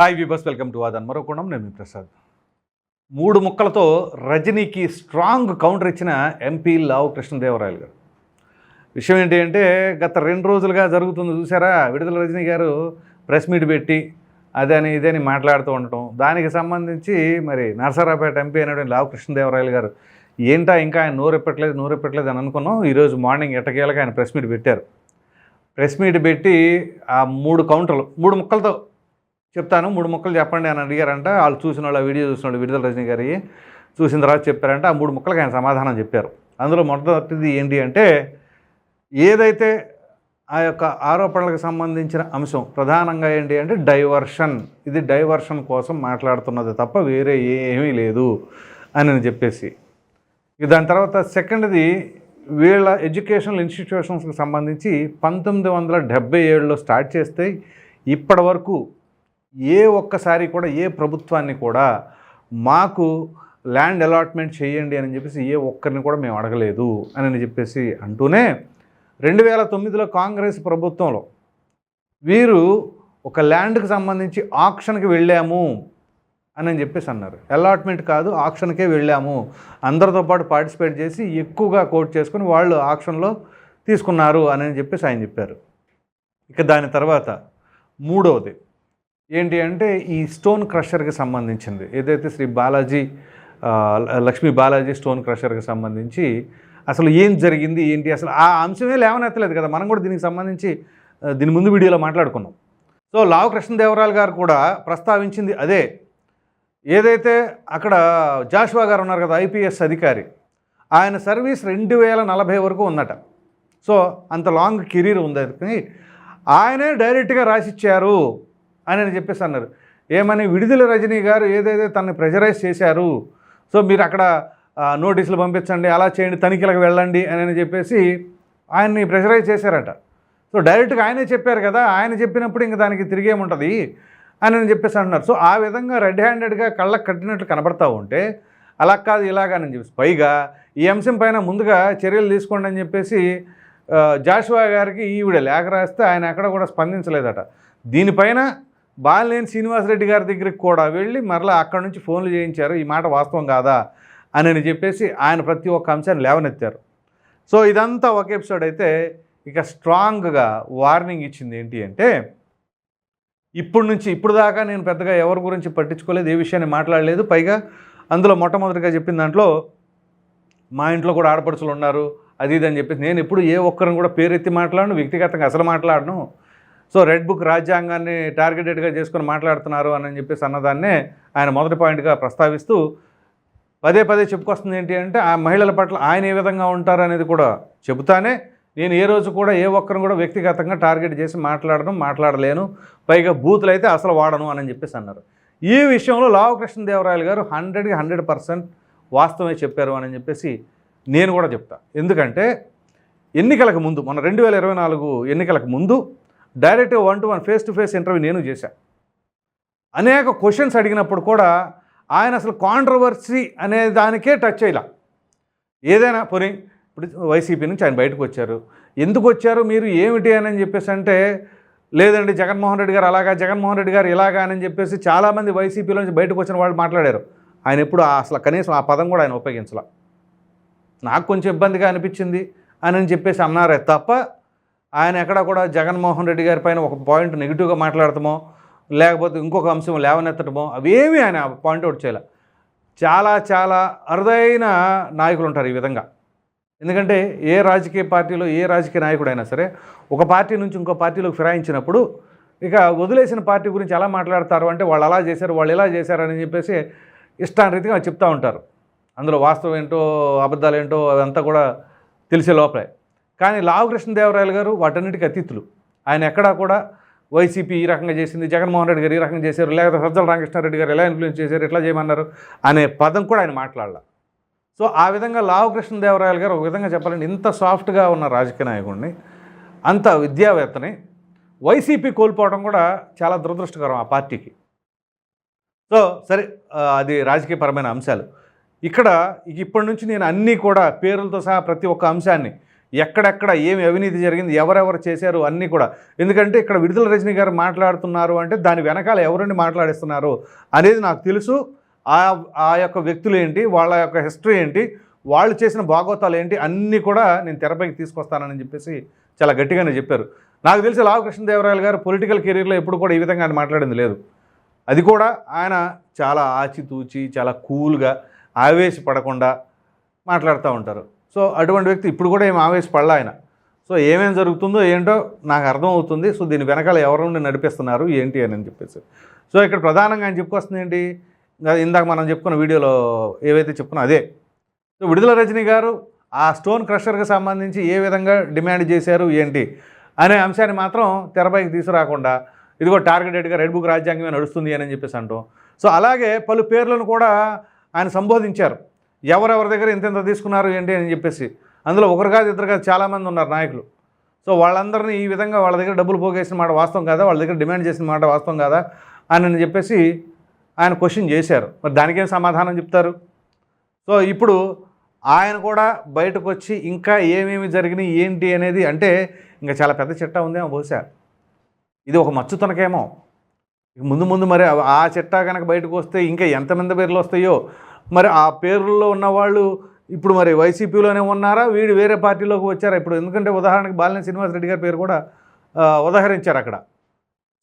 Hi విబస్ welcome to ఆదన్. మరో కోణం నేను మీ ప్రసాద్. మూడు ముక్కలతో రజనీకి స్ట్రాంగ్ కౌంటర్ ఇచ్చిన ఎంపీ లావు కృష్ణదేవరాయలు గారు. విషయం ఏంటి అంటే గత రెండు రోజులుగా జరుగుతుంది చూసారా? విడుదల రజనీ గారు ప్రెస్ మీట్ పెట్టి అదని ఇదని మాట్లాడుతూ ఉండటం. దానికి సంబంధించి మరి నరసరావుపేట ఎంపీ అయినటువంటి లావు కృష్ణదేవరాయలు గారు ఏంటా ఇంకా ఆయన నోరెప్పట్లేదు నోరెప్పట్లేదు అని అనుకున్నాం. ఈరోజు మార్నింగ్ ఎట్టకేలకు ఆయన ప్రెస్ మీట్ పెట్టారు. ప్రెస్ మీట్ పెట్టి ఆ మూడు కౌంటర్లు మూడు ముక్కలతో చెప్తాను. మూడు ముక్కలు చెప్పండి అని అడిగారంట. వాళ్ళు చూసిన వాళ్ళు వీడియో చూసిన వాళ్ళు విడుదల రజనీ గారి చూసిన తర్వాత చెప్పారంటే. ఆ మూడు ముక్కలకు ఆయన సమాధానం చెప్పారు. అందులో మొదటిది ఏంటి అంటే ఏదైతే ఆ యొక్క ఆరోపణలకు సంబంధించిన అంశం ప్రధానంగా ఏంటి అంటే డైవర్షన్. ఇది డైవర్షన్ కోసం మాట్లాడుతున్నది తప్ప వేరే ఏమీ లేదు అని చెప్పేసి. దాని తర్వాత సెకండ్ది వీళ్ళ ఎడ్యుకేషనల్ ఇన్స్టిట్యూషన్స్కి సంబంధించి పంతొమ్మిది వందల డెబ్బై ఏడులో స్టార్ట్ చేస్తే ఇప్పటి వరకు ఏ ఒక్కసారి కూడా ఏ ప్రభుత్వాన్ని కూడా మాకు ల్యాండ్ అలాట్మెంట్ చేయండి అని చెప్పేసి ఏ ఒక్కరిని కూడా మేము అడగలేదు అని చెప్పేసి అంటూనే రెండు వేల తొమ్మిదిలో కాంగ్రెస్ ప్రభుత్వంలో వీరు ఒక ల్యాండ్కి సంబంధించి ఆక్షన్కి వెళ్ళాము అని చెప్పేసి అన్నారు. అలాట్మెంట్ కాదు ఆక్షన్కే వెళ్ళాము. అందరితో పాటు పార్టిసిపేట్ చేసి ఎక్కువగా కోట్ చేసుకుని వాళ్ళు ఆక్షన్లో తీసుకున్నారు అని చెప్పేసి ఆయన చెప్పారు. ఇక దాని తర్వాత మూడవది ఏంటి అంటే ఈ స్టోన్ క్రషర్కి సంబంధించింది. ఏదైతే శ్రీ బాలాజీ లక్ష్మీ బాలాజీ స్టోన్ క్రషర్కి సంబంధించి అసలు ఏం జరిగింది ఏంటి అసలు ఆ అంశమే లేవనెత్తలేదు కదా. మనం కూడా దీనికి సంబంధించి దీని ముందు వీడియోలో మాట్లాడుకున్నాం. సో లావ కృష్ణదేవరాయలు గారు కూడా ప్రస్తావించింది అదే. ఏదైతే అక్కడ జాషువా గారు ఉన్నారు కదా ఐపీఎస్ అధికారి ఆయన సర్వీస్ రెండు వేల నలభై వరకు ఉందట సో అంత లాంగ్ కెరీర్ ఉంది ఆయనే డైరెక్ట్గా రాసిచ్చారు. అని అని చెప్పేసి అన్నారు. ఏమని? విడుదల రజనీ గారు ఏదైతే తనని ప్రెజరైజ్ చేశారు సో మీరు అక్కడ నోటీసులు పంపించండి అలా చేయండి తనిఖీలకు వెళ్ళండి అని అని చెప్పేసి ఆయన్ని ప్రెషరైజ్ చేశారట. సో డైరెక్ట్గా ఆయనే చెప్పారు కదా ఆయన చెప్పినప్పుడు ఇంక దానికి తిరిగేముంటుంది అని అని చెప్పేసి అంటున్నారు సో ఆ విధంగా రెడ్ హ్యాండెడ్గా కళ్ళకు కట్టినట్లు కనబడతా ఉంటే అలా కాదు ఇలాగని చెప్పేసి. పైగా ఈ అంశం పైన ముందుగా చర్యలు తీసుకోండి అని చెప్పేసి జాషువా గారికి ఈవిడ లేఖ రాస్తే ఆయన ఎక్కడ కూడా స్పందించలేదట. దీనిపైన బాలినేని శ్రీనివాసరెడ్డి గారి దగ్గరికి కూడా వెళ్ళి మరలా అక్కడ నుంచి ఫోన్లు చేయించారు. ఈ మాట వాస్తవం కాదా అని అని చెప్పేసి ఆయన ప్రతి ఒక్క అంశాన్ని లేవనెత్తారు. సో ఇదంతా ఒక ఎపిసోడ్ అయితే ఇక స్ట్రాంగ్గా వార్నింగ్ ఇచ్చింది ఏంటి అంటే ఇప్పుడు నుంచి ఇప్పుడు దాకా నేను పెద్దగా ఎవరి గురించి పట్టించుకోలేదు ఏ విషయాన్ని మాట్లాడలేదు. పైగా అందులో మొట్టమొదటిగా చెప్పిన దాంట్లో మా ఇంట్లో కూడా ఆడపడుచులు ఉన్నారు అది ఇది అని చెప్పేసి నేను ఎప్పుడు ఏ ఒక్కరిని కూడా పేరెత్తి మాట్లాడను వ్యక్తిగతంగా అసలు మాట్లాడను. సో రెడ్ బుక్ రాజ్యాంగాన్ని టార్గెటెడ్గా చేసుకొని మాట్లాడుతున్నారు అని చెప్పేసి అన్నదాన్నే ఆయన మొదటి పాయింట్గా ప్రస్తావిస్తూ పదే పదే చెప్పుకొస్తుంది ఏంటి అంటే ఆ మహిళల పట్ల ఆయన ఏ విధంగా ఉంటారు అనేది కూడా చెబుతానే నేను ఏ రోజు కూడా ఏ ఒక్కరిని కూడా వ్యక్తిగతంగా టార్గెట్ చేసి మాట్లాడను మాట్లాడలేను పైగా బూతులు అయితే అసలు వాడను అని చెప్పేసి అన్నారు. ఈ విషయంలో లావు కృష్ణదేవరాయలు గారు హండ్రెడ్కి హండ్రెడ్ పర్సెంట్ వాస్తవమే చెప్పారు అని చెప్పేసి నేను కూడా చెప్తా. ఎందుకంటే ఎన్నికలకు ముందు మన రెండు వేల ఇరవై నాలుగు ఎన్నికలకు ముందు direct one to one face to face interview నేను చేశాను అనేక క్వశ్చన్స్ అడిగినప్పుడు కూడా ఆయన అసలు కాంట్రవర్సీ అనే దానికే టచ్ చేయలే. ఏదైనా పోనీ ఇప్పుడు వైసీపీ నుంచి ఆయన బయటకు వచ్చారు. ఎందుకు వచ్చారు మీరు ఏమిటి అని చెప్పేసి అంటే లేదండి జగన్మోహన్ రెడ్డి గారు అలాగా జగన్మోహన్ రెడ్డి గారు ఇలాగా అని చెప్పేసి చాలామంది వైసీపీలో నుంచి బయటకు వచ్చిన వాళ్ళు మాట్లాడారు. ఆయన ఎప్పుడు అసలు కనీసం ఆ పదం కూడా ఆయన ఉపయోగించాల. నాకు కొంచెం ఇబ్బందిగా అనిపించింది అని అని చెప్పేసి అన్నారే తప్ప ఆయన ఎక్కడ కూడా జగన్మోహన్ రెడ్డి గారి పైన ఒక పాయింట్ నెగిటివ్గా మాట్లాడటమో లేకపోతే ఇంకొక అంశం లేవనెత్తటమో అవేమీ ఆయన పాయింట్ అవుట్ చేయాలి. చాలా చాలా అరుదైన నాయకులు ఉంటారు ఈ విధంగా. ఎందుకంటే ఏ రాజకీయ పార్టీలో ఏ రాజకీయ నాయకుడైనా సరే ఒక పార్టీ నుంచి ఇంకో పార్టీలోకి ఫిరాయించినప్పుడు ఇక వదిలేసిన పార్టీ గురించి ఎలా మాట్లాడతారు అంటే వాళ్ళు అలా చేశారు వాళ్ళు ఇలా చేశారు అని చెప్పేసి ఇష్టారీతిగా చెప్తూ ఉంటారు. అందులో వాస్తవం ఏంటో అబద్ధాలు ఏంటో అదంతా కూడా తెలిసే లోపలే. కానీ లావు కృష్ణదేవరాయలు గారు వాటన్నిటికీ అతీతులు. ఆయన ఎక్కడా కూడా వైసీపీ ఈ రకంగా చేసింది జగన్మోహన్ రెడ్డి గారు ఈ రకంగా చేశారు లేకపోతే సజ్జల రామకృష్ణారెడ్డి గారు ఎలా ఇన్ఫ్లుయెన్స్ చేశారు ఎట్లా చేయమన్నారు అనే పదం కూడా ఆయన మాట్లాడాల. సో ఆ విధంగా లావు కృష్ణదేవరాయలు గారు ఒక విధంగా చెప్పాలంటే ఇంత సాఫ్ట్గా ఉన్న రాజకీయ నాయకుడిని అంత విద్యావేత్తని వైసీపీ కోల్పోవడం కూడా చాలా దురదృష్టకరం ఆ పార్టీకి. సో సరే అది రాజకీయపరమైన అంశాలు. ఇక్కడ ఇప్పటి నుంచి నేను అన్నీ కూడా పేర్లతో సహా ప్రతి ఒక్క అంశాన్ని ఎక్కడెక్కడ ఏమి అవినీతి జరిగింది ఎవరెవరు చేశారు అన్నీ కూడా. ఎందుకంటే ఇక్కడ విడుదల రజనీ గారు మాట్లాడుతున్నారు అంటే దాని వెనకాల ఎవరండి మాట్లాడిస్తున్నారు అనేది నాకు తెలుసు. ఆ ఆ యొక్క వ్యక్తులు ఏంటి వాళ్ళ యొక్క హిస్టరీ ఏంటి వాళ్ళు చేసిన భాగోతాలు ఏంటి అన్నీ కూడా నేను తెరపైకి తీసుకొస్తానని చెప్పేసి చాలా గట్టిగానే చెప్పారు. నాకు తెలిసి లావు కృష్ణదేవరాయలు గారు పొలిటికల్ కెరీర్లో ఎప్పుడు కూడా ఈ విధంగా ఆయన మాట్లాడింది లేదు. అది కూడా ఆయన చాలా ఆచితూచి చాలా కూల్గా ఆవేశపడకుండా మాట్లాడుతూ ఉంటారు. సో అటువంటి వ్యక్తి ఇప్పుడు కూడా ఏం ఆవేశపడలా ఆయన. సో ఏమేమి జరుగుతుందో ఏంటో నాకు అర్థం అవుతుంది సో దీని వెనకాల ఎవరు నుండి నడిపిస్తున్నారు ఏంటి అని చెప్పేసి. సో ఇక్కడ ప్రధానంగా ఆయన చెప్పుకొస్తుంది ఏంటి? ఇందాక మనం చెప్పుకున్న వీడియోలో ఏవైతే చెప్పుకున్నా అదే. సో విడుదల రజనీ గారు ఆ స్టోన్ క్రషర్కి సంబంధించి ఏ విధంగా డిమాండ్ చేశారు ఏంటి అనే అంశాన్ని మాత్రం తెరపైకి తీసుకురాకుండా ఇదిగో టార్గెటెడ్గా రెడ్ బుక్ రాజ్యాంగమే నడుస్తుంది అని చెప్పేసి అంటాం. సో అలాగే పలు పేర్లను కూడా ఆయన సంబోధించారు. ఎవరెవరి దగ్గర ఇంతెంత తీసుకున్నారు ఏంటి అని చెప్పేసి. అందులో ఒకరు కాదు ఇద్దరు కాదు చాలామంది ఉన్నారు నాయకులు. సో వాళ్ళందరినీ ఈ విధంగా వాళ్ళ దగ్గర డబ్బులు పోగేసిన మాట వాస్తవం కాదా? వాళ్ళ దగ్గర డిమాండ్ చేసిన మాట వాస్తవం కాదా? అని చెప్పేసి ఆయన క్వశ్చన్ చేశారు. మరి దానికేం సమాధానం చెప్తారు? సో ఇప్పుడు ఆయన కూడా బయటకు వచ్చి ఇంకా ఏమేమి జరిగినాయి ఏంటి అనేది అంటే ఇంకా చాలా పెద్ద చిట్టా ఉందేమో బహుశా. ఇది ఒక మచ్చు తనకేమో. ముందు ముందు మరి ఆ- ఆ చిట్టా కనుక బయటకు వస్తే ఇంకా ఎంతమంది పేర్లు వస్తాయో మరి ఆ పేర్లలో ఉన్నవాళ్ళు ఇప్పుడు మరి వైసీపీలోనే ఉన్నారా? వీడు వేరే పార్టీలోకి వచ్చారా? ఇప్పుడు ఎందుకంటే ఉదాహరణకి బాలిన శ్రీనివాసరెడ్డి గారి పేరు కూడా ఉదహరించారు ఉదాహరించారు అక్కడ.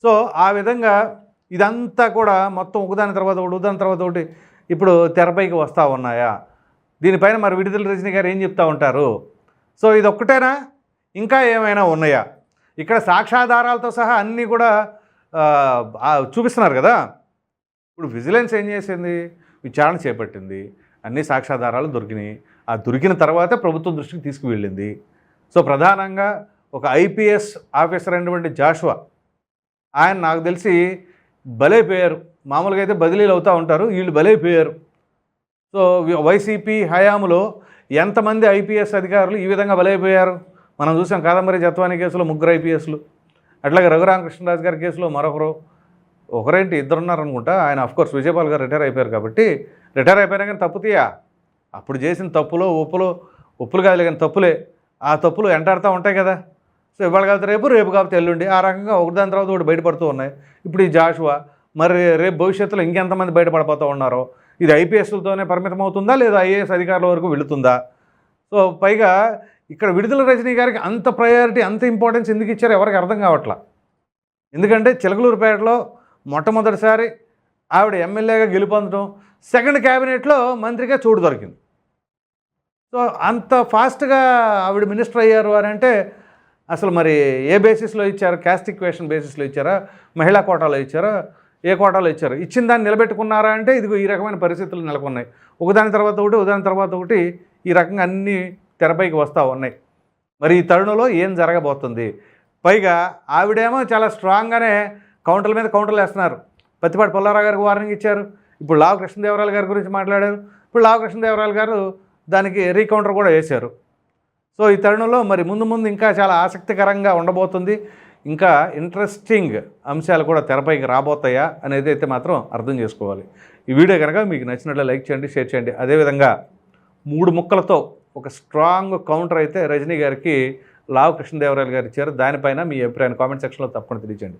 సో ఆ విధంగా ఇదంతా కూడా మొత్తం ఒకదాని తర్వాత ఒకటి ఒకదాని తర్వాత ఒకటి ఇప్పుడు తెరపైకి వస్తూ ఉన్నాయా? దీనిపైన మరి విడుదల రజనీ గారు ఏం చెప్తా ఉంటారు? సో ఇది ఒక్కటేనా ఇంకా ఏమైనా ఉన్నాయా? ఇక్కడ సాక్ష్యాధారాలతో సహా అన్నీ కూడా చూపిస్తున్నారు కదా? ఇప్పుడు విజిలెన్స్ ఏం చేసింది? విచారణ చేపట్టింది. అన్ని సాక్ష్యాధారాలు దొరికినాయి. ఆ దొరికిన తర్వాత ప్రభుత్వం దృష్టికి తీసుకువెళ్ళింది. సో ప్రధానంగా ఒక ఐపీఎస్ ఆఫీసర్ అయినటువంటి జాషువా ఆయన నాకు తెలిసి బలైపోయారు. మామూలుగా అయితే బదిలీలు అవుతూ ఉంటారు వీళ్ళు బలైపోయారు. సో వైసీపీ హయాంలో ఎంతమంది ఐపీఎస్ అధికారులు ఈ విధంగా బలైపోయారు? మనం చూసాం కాదంబరి జత్వాని కేసులో ముగ్గురు ఐపీఎస్లు అట్లాగే రఘురామకృష్ణరాజు గారి కేసులో మరొకరు ఒకరేంటి? ఇద్దరు ఉన్నారనుకుంటా ఆయన అఫ్కోర్స్ విజయపాల్ గారు రిటైర్ అయిపోయారు కాబట్టి రిటైర్ అయిపోయినా కానీ తప్పు తీయా? అప్పుడు చేసిన తప్పులో ఒప్పులో ఒప్పులు కాదు కానీ తప్పులే. ఆ తప్పులు వెంటాడుతూ ఉంటాయి కదా. సో ఇవాళ కాబట్టి రేపు రేపు కాబట్టి ఎల్లుండి. ఆ రకంగా ఒకదాని తర్వాత ఒకటి బయటపడుతూ ఉన్నాయి. ఇప్పుడు ఈ జాషువా మరి రేపు భవిష్యత్తులో ఇంకెంతమంది బయటపడిపోతూ ఉన్నారో? ఇది ఐపీఎస్లతోనే పరిమితం అవుతుందా లేదా ఐఏఎస్ అధికారుల వరకు వెళుతుందా? సో పైగా ఇక్కడ విడుదల రజనీ గారికి అంత ప్రయారిటీ అంత ఇంపార్టెన్స్ ఎందుకు ఇచ్చారో ఎవరికి అర్థం కావట్లా? ఎందుకంటే చిలకలూరుపేటలో మొట్టమొదటిసారి ఆవిడ ఎమ్మెల్యేగా గెలుపొందడం సెకండ్ క్యాబినెట్లో మంత్రిగా చోటు దొరికింది. సో అంత ఫాస్ట్గా ఆవిడ మినిస్టర్ అయ్యారు అని అంటే అసలు మరి ఏ బేసిస్లో ఇచ్చారు? క్యాస్ట్ ఈక్వేషన్ బేసిస్లో ఇచ్చారా? మహిళా కోటాలో ఇచ్చారా? ఏ కోటాలో ఇచ్చారు? ఇచ్చిన దాన్ని నిలబెట్టుకున్నారా అంటే ఇదిగో ఈ రకమైన పరిస్థితులు నెలకొన్నాయి. ఒకదాని తర్వాత ఒకటి ఒకదాని తర్వాత ఒకటి ఈ రకంగా అన్నీ తెరపైకి వస్తూ ఉన్నాయి. మరి ఈ తరుణంలో ఏం జరగబోతుంది? పైగా ఆవిడేమో చాలా స్ట్రాంగ్గానే కౌంటర్ల మీద కౌంటర్లు వేస్తున్నారు. పత్తిపాటి పుల్లారావు గారికి వార్నింగ్ ఇచ్చారు. ఇప్పుడు లావు కృష్ణదేవరాయలు గారి గురించి మాట్లాడారు. ఇప్పుడు లావు కృష్ణదేవరాయలు గారు దానికి రీకౌంటర్ కూడా వేశారు. సో ఈ తరుణంలో మరి ముందు ముందు ఇంకా చాలా ఆసక్తికరంగా ఉండబోతుంది. ఇంకా ఇంట్రెస్టింగ్ అంశాలు కూడా తెరపైకి రాబోతాయా అనేది అయితే మాత్రం అర్థం చేసుకోవాలి. ఈ వీడియో కనుక మీకు నచ్చినట్లు లైక్ చేయండి షేర్ చేయండి. అదేవిధంగా మూడు ముక్కలతో ఒక స్ట్రాంగ్ కౌంటర్ అయితే రజనీ గారికి లావు కృష్ణదేవరాయలు గారు ఇచ్చారు. దానిపైన మీ అభిప్రాయాన్ని కామెంట్ సెక్షన్లో తప్పకుండా తెలియజేయండి